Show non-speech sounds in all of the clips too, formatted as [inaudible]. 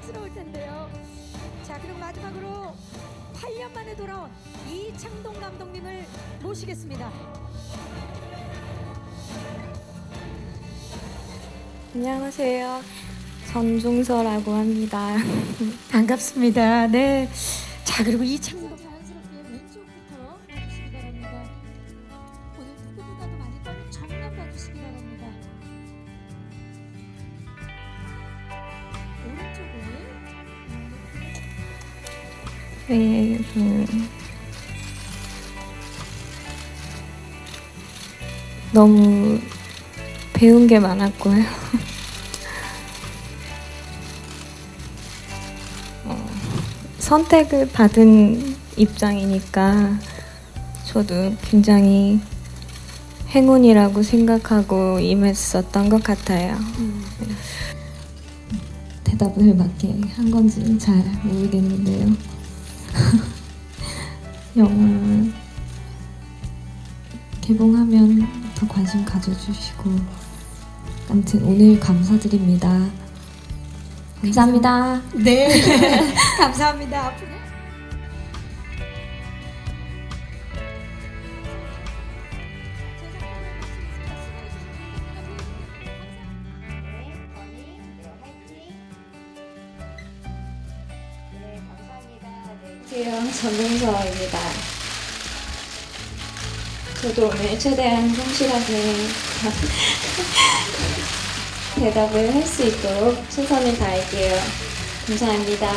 고통스러울 텐데요. 자, 그리고 마지막으로 8년 만에 돌아온 이창동 감독님을 모시겠습니다. 안녕하세요. 전중서라고 합니다. [laughs] 반갑습니다. 네. 자, 그리고 이창동 왼쪽부터 주시기 바랍니다. 오늘 후보보다도 많이 정답 봐주시기 바랍니다. 오른쪽을 네, 그 너무 배운 게 많았고요. [laughs] 어, 선택을 받은 입장이니까 저도 굉장히 행운이라고 생각하고 임했었던 것 같아요. 대답을 맞게 한 건지 잘 모르겠는데요. 영화 개봉하면 더 관심 가져주시고 아무튼 오늘 감사드립니다. 감사합니다. 네. [laughs] 감사합니다. 안녕하세요. 전동서입니다. 저도 오늘 최대한 성실하게 [laughs] 대답을 할 수 있도록 최선을 다할게요. 감사합니다.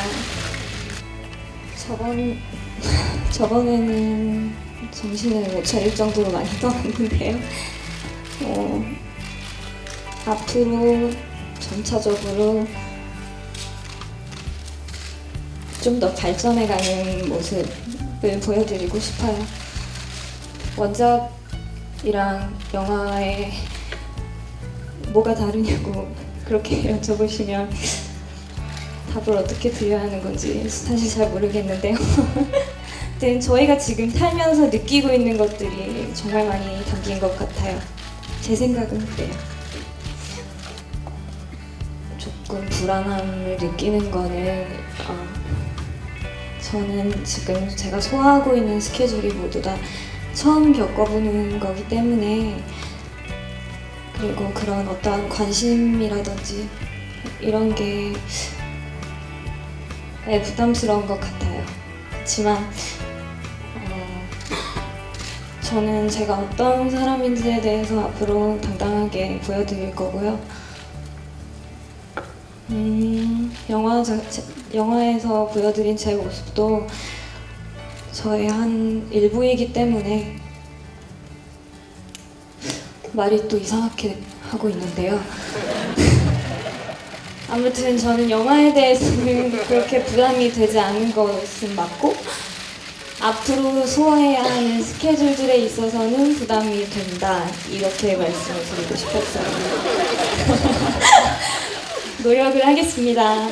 저번, [laughs] 저번에는 정신을 못 차릴 정도로 많이 떠났는데요. 어, 앞으로 점차적으로 좀 더 발전해가는 모습을 보여드리고 싶어요. 원작이랑 영화에 뭐가 다르냐고 [laughs] 그렇게 여쭤보시면 답을 어떻게 드려야 하는 건지 사실 잘 모르겠는데요. [laughs] 아무튼 저희가 지금 살면서 느끼고 있는 것들이 정말 많이 담긴 것 같아요. 제 생각은 그래요. 조금 불안함을 느끼는 거는 어, 저는 지금 제가 소화하고 있는 스케줄이 모두 다 처음 겪어보는 거기 때문에 그리고 그런 어떠한 관심이라든지 이런 게 네, 부담스러운 것 같아요. 그렇지만 어, 저는 제가 어떤 사람인지에 대해서 앞으로 당당하게 보여드릴 거고요. 음, 영화 자, 제- 영화에서 보여드린 제 모습도 저의 한 일부이기 때문에 말이 또 이상하게 하고 있는데요. [laughs] 아무튼 저는 영화에 대해서는 그렇게 부담이 되지 않은 것은 맞고 앞으로 소화해야 하는 스케줄들에 있어서는 부담이 된다 이렇게 말씀을 드리고 싶었어요. [laughs] 노력을 하겠습니다.